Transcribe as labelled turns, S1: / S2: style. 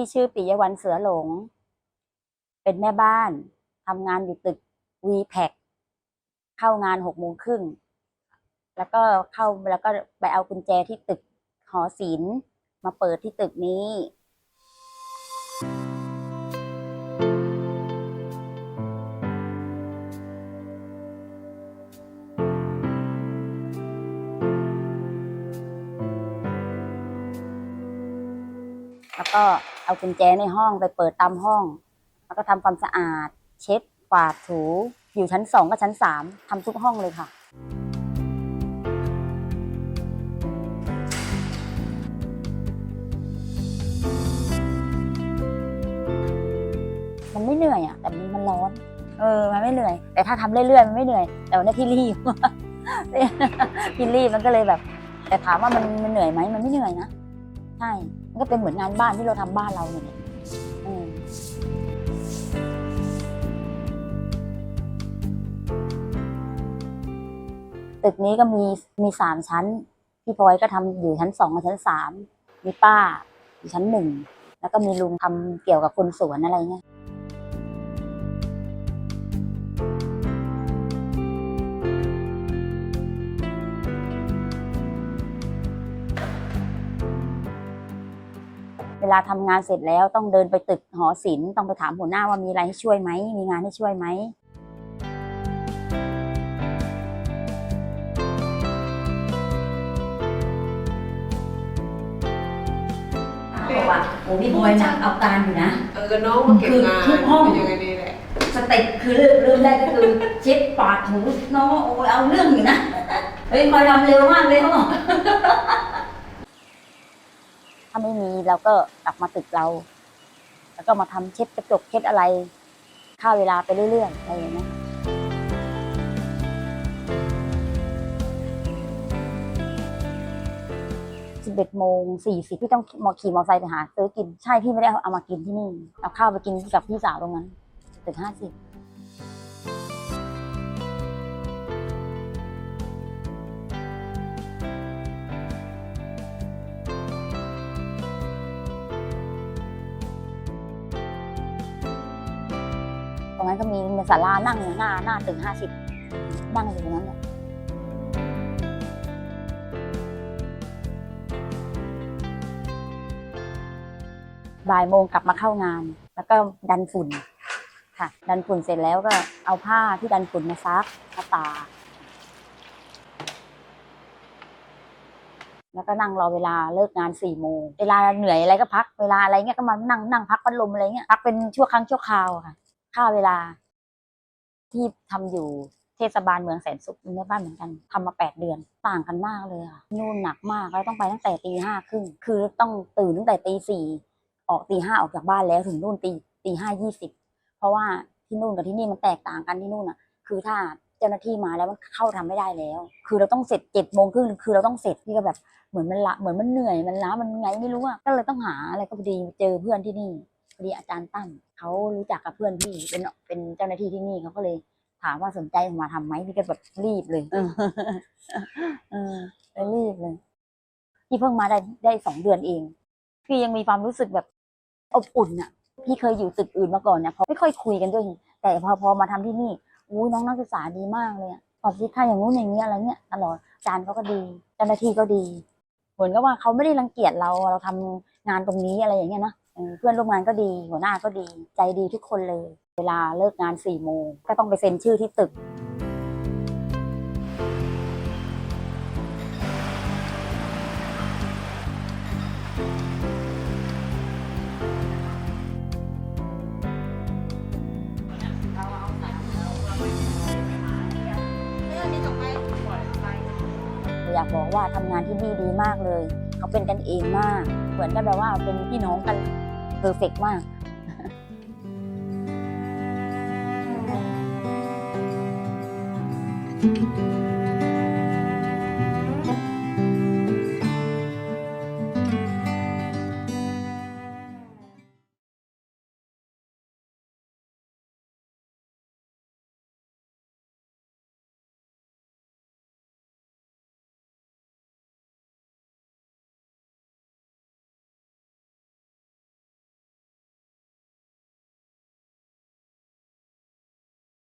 S1: ที่ชื่อปิยวันเสือหลง เป็นแม่บ้านทำงานอยู่ตึกวีแพคเข้างานหกโมงครึ่งแล้วก็เข้าแล้วก็ไปเอากุญแจที่ตึกหอศิลป์มาเปิดที่ตึกนี้แล้วก็เอากุญแจในห้องไปเปิดตามห้อง แล้วก็ทำความสะอาด เช็ดกวาดถูอยู่ชั้นสองกับชั้นสามทำทุกห้องเลยค่ะ มันไม่เหนื่อยอะ แต่มันมันร้อน เออ มันไม่เหนื่อย แต่ถ้าทำเรื่อยๆมันไม่เหนื่อย แต่วันนี้พี่รีบพี่รีบมันก็เลยแบบ แต่ถามว่ามันมันเหนื่อยไหมมันไม่เหนื่อยนะ ใช่ ก็เป็นเหมือนงานบ้านที่เราทำบ้านเราเนี่ยตึกนี้ก็มีมีสามชั้น พี่พลอยก็ทำอยู่ชั้นสองกับชั้นสามมีป้าอยู่ชั้นหนึ่งแล้วก็มีลุงทำเกี่ยวกับคนสวนอะไรเงี้ย ลาทำงานเสร็จแล้วต้องเดินไปตึกหอศิลป์ต้องไปถามหัวหน้าว่ามีอะไรให้ช่วยไหมมีงานให้ช่วยไหมบอกว่าโอ้พี่บอยนะเอาการอยู่นะ
S2: เออน้องมาเก็บงาน
S1: คือทุกห้อง
S2: เป็นยังไงนี่แหละ
S1: สเต็ปคือเริ่มเริ่มแรกก็คือเช็ดปาดถูน้องว่าโอ้ยเอาเรื่องอยู่นะเฮ้ยคอยทำเร็วมากเลยเขาบอก ถ้าไม่มีเราก็กลับมาตึกเรา แล้วก็มาทำเช็ดกระจกเช็ดอะไรฆ่าเวลาไปเรื่อยๆอะไรอย่างเงี้ยสิบเอ็ดโมงสี่สิบพี่ต้องมอขี่มอเตอร์ไซค์ไปหาซื้อกิน ใช่พี่ไม่ได้เอามากินที่นี่ เอาข้าวไปกินกับพี่สาวตรงนั้นตึกห้าสิบ นั้นก็มีศาลานั่งอยู่หน้าหน้าตึกห้าสิบนั่งอยู่ตรงนั้นแหละบ่ายโมงกลับมาเข้างาน แล้วก็ดันฝุ่นค่ะ ดันฝุ่นเสร็จแล้วก็เอาผ้าที่ดันฝุ่นมาซักมาตา แล้วก็นั่งรอเวลาเลิกงานสี่โมง เวลาเหนื่อยอะไรก็พัก เวลาอะไรเงี้ยก็มานั่งนั่งพักพัดลมอะไรเงี้ย พักเป็นชั่วครั้งชั่วคราวค่ะ ค่าเวลา ที่ทำอยู่เทศบาลเมืองแสนสุขในบ้านเหมือนกันทำมาแปดเดือน ต่างกันมากเลยค่ะนู่นหนักมากแล้วต้องไปตั้งแต่ตีห้าครึ่งคือต้องตื่นตั้งแต่ตีสี่ออกตีห้าออกจากบ้านแล้วถึงนู่นตีตีห้ายี่สิบเพราะว่าที่นู่นกับที่นี่มันแตกต่างกันที่นู่นอะ คือถ้าเจ้าหน้าที่มาแล้วมันเข้าทำไม่ได้แล้ว คือเราต้องเสร็จเจ็ดโมงครึ่งคือเราต้องเสร็จพี่ก็แบบเหมือนมันละเหมือนมันเหนื่อยมันล้ามันไงไม่รู้อะก็เลยต้องหาอะไรก็พอดีเจอเพื่อนที่นี่ ดีอาจารย์ตั้มเขารู้จักกับเพื่อนพี่เป็นเป็นเจ้าหน้าที่ที่นี่เขาก็เลยถามว่าสนใจมาทำไหมพี่ก็แบบรีบเลยเออเออเลยรีบเลยพี่เพิ่งมาได้ได้สองเดือนเอง พี่ยังมีความรู้สึกแบบอบอุ่นอะพี่เคยอยู่ตึกอื่นมาก่อนเนี่ยเขาไม่ค่อยคุยกันด้วย แต่พอพอมาทำที่นี่อู้น้องนักศึกษาดีมากเลยอะตอบสิค่าอย่างงู้นอย่างนี้อะไรเงี้ยตลอดอาจารย์เขาก็ดีเจ้าหน้าที่ก็ดี เหมือนกับว่าเขาไม่ได้รังเกียจเราเราทำงานตรงนี้อะไรอย่างเงี้ยนะ เออเพื่อนร่วมงานก็ดี หัวหน้าก็ดี ใจดีทุกคนเลย เวลาเลิกงานสี่โมงก็ต้องไปเซ็นชื่อที่ตึก อยากบอกว่าทำงานที่นี่ดีมากเลย เขาเป็นกันเองมาก เหมือนกันแบบว่าเป็นพี่น้องกันเพอร์เฟกมาก
S2: เ